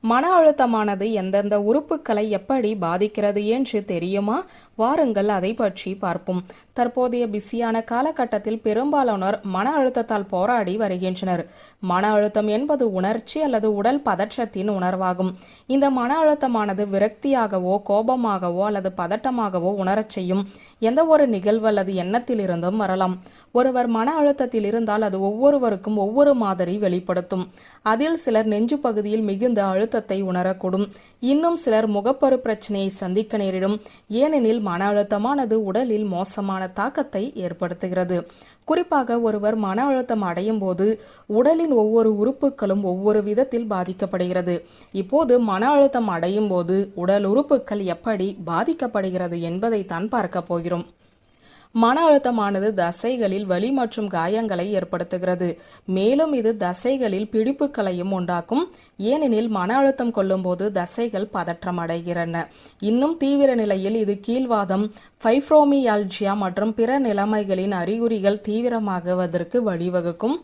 மன அழுத்தமானது எந்தெந்த உறுப்புகளை எப்படி பாதிக்கிறது என்று தெரியுமா? வாருங்கள் அதை பற்றி பார்ப்போம். தற்போதைய பிஸியான காலகட்டத்தில் பெரும்பாலானோர் மன அழுத்தத்தால் போராடி வருகின்றனர். மன அழுத்தம் என்பது உணர்ச்சி அல்லது உடல் பதற்றத்தின் உணர்வாகும். இந்த மன அழுத்தமானது விரக்தியாகவோ கோபமாகவோ அல்லது பதட்டமாகவோ உணரச் செய்யும். எந்த ஒரு நிகழ்வு அல்லது எண்ணத்திலிருந்தும் வரலாம். ஒருவர் மன அழுத்தத்தில் இருந்தால் அது ஒவ்வொருவருக்கும் ஒவ்வொரு மாதிரி வெளிப்படுத்தும். அதில் சிலர் நெஞ்சு பகுதியில் மிகுந்த அழு அழுத்தத்தை உணரக்கூடும். இன்னும் சிலர் முகப்பரு பிரச்சனையை சந்திக்க நேரிடும். ஏனெனில் மன அழுத்தமானது உடலில் மோசமான தாக்கத்தை ஏற்படுத்துகிறது. குறிப்பாக ஒருவர் மன அழுத்தம் அடையும் போது உடலின் ஒவ்வொரு உறுப்புகளும் ஒவ்வொரு விதத்தில் பாதிக்கப்படுகிறது. இப்போது மன அழுத்தம் அடையும் போது உடல் உறுப்புகள் எப்படி பாதிக்கப்படுகிறது என்பதை தான் பார்க்க போகிறோம். மன அழுத்தமானது தசைகளில் வலி மற்றும் காயங்களை ஏற்படுத்துகிறது. மேலும் இது தசைகளில் பிடிப்புகளையும் உண்டாக்கும். ஏனெனில் மன அழுத்தம் கொள்ளும்போது தசைகள் பதற்றம் அடைகிறன இன்னும் தீவிர நிலையில் இது கீழ்வாதம் ஃபைப்ரோமியால்ஜியா மற்றும் பிற நிலைமைகளின் அறிகுறிகள் தீவிரமாகுவதற்கு வழிவகுக்கும்.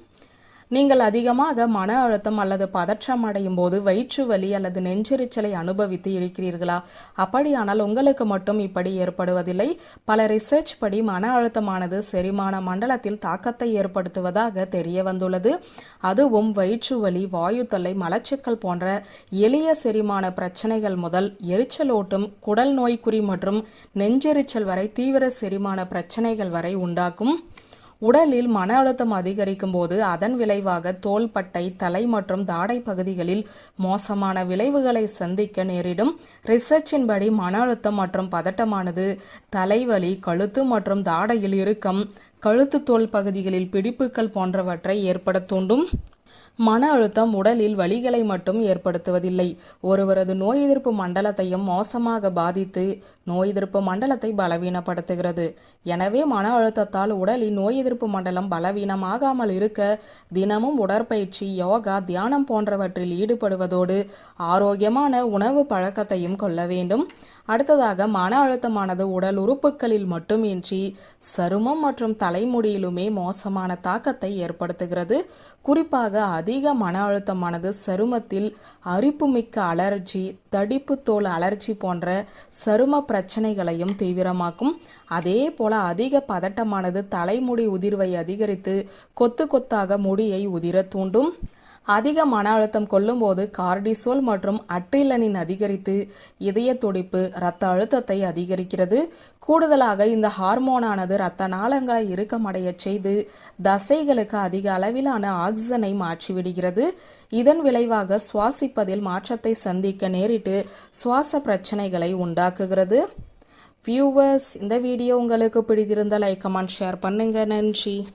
நீங்கள் அதிகமாக மன அழுத்தம் அல்லது பதற்றம் அடையும் போது வயிற்று வலி அல்லது நெஞ்செரிச்சலை அனுபவித்து இருக்கிறீர்களா? அப்படியானால் உங்களுக்கு மட்டும் இப்படி ஏற்படுவதில்லை. பல ரிசர்ச் படி மன அழுத்தமானது செரிமான மண்டலத்தில் தாக்கத்தை ஏற்படுத்துவதாக தெரிய வந்துள்ளது. அதுவும் வயிற்று வலி வாயு தொல்லை மலச்சிக்கல் போன்ற எளிய செரிமான பிரச்சனைகள் முதல் எரிச்சலோட்டும் குடல் நோய்க்குறி மற்றும் நெஞ்செரிச்சல் வரை தீவிர செரிமான பிரச்சனைகள் வரை உண்டாக்கும் உடலில் மன அழுத்தம் அதிகரிக்கும் போது அதன் விளைவாக தோள்பட்டை தலை மற்றும் தாடை பகுதிகளில் மோசமான விளைவுகளை சந்திக்க நேரிடும். ரிசர்ச்சின்படி மன அழுத்தம் மற்றும் பதட்டமானது தலைவலி கழுத்து மற்றும் தாடையில் இறுக்கம் கழுத்து தோல் பகுதிகளில் பிடிப்புகள் போன்றவற்றை ஏற்பட தூண்டும் மன அழுத்தம் உடலில் வலிகளை மட்டும் ஏற்படுத்துவதில்லை. ஒருவரது நோய் எதிர்ப்பு மண்டலத்தையும் மோசமாக பாதித்து நோய் எதிர்ப்பு மண்டலத்தை பலவீனப்படுத்துகிறது. எனவே மன அழுத்தத்தால் உடலின் நோய் எதிர்ப்பு மண்டலம் பலவீனமாகாமல் இருக்க தினமும் உடற்பயிற்சி யோகா தியானம் போன்றவற்றில் ஈடுபடுவதோடு ஆரோக்கியமான உணவு பழக்கத்தையும் கொள்ள வேண்டும். அடுத்ததாக மன அழுத்தமானது உடல் உறுப்புகளில் மட்டுமின்றி சருமம் மற்றும் தலைமுடியிலுமே மோசமான தாக்கத்தை ஏற்படுத்துகிறது. குறிப்பாக அதிக மன அழுத்தமானது சருமத்தில் அரிப்புமிக்க அலர்ஜி தடிப்பு தோல் அலர்ஜி போன்ற சரும பிரச்சனைகளையும் தீவிரமாக்கும். அதே போல அதிக பதட்டமானது தலைமுடி உதிர்வை அதிகரித்து கொத்து கொத்தாக முடியை உதிர தூண்டும். அதிக மன அழுத்தம் கொள்ளும்போது கார்டிசோல் மற்றும் அட்ரிலனின் அதிகரித்து இதய துடிப்பு இரத்த அழுத்தத்தை அதிகரிக்கிறது. கூடுதலாக இந்த ஹார்மோனானது இரத்த நாளங்களை இறுக்கமடைய செய்து தசைகளுக்கு அதிக அளவிலான ஆக்சிஜனை மாற்றிவிடுகிறது. இதன் விளைவாக சுவாசிப்பதில் மாற்றத்தை சந்திக்க நேரிட்டு சுவாச பிரச்சனைகளை உண்டாக்குகிறது. வியூவர்ஸ் இந்த வீடியோ உங்களுக்கு பிடித்திருந்த லைக் கமெண்ட் ஷேர் பண்ணுங்க. நன்றி.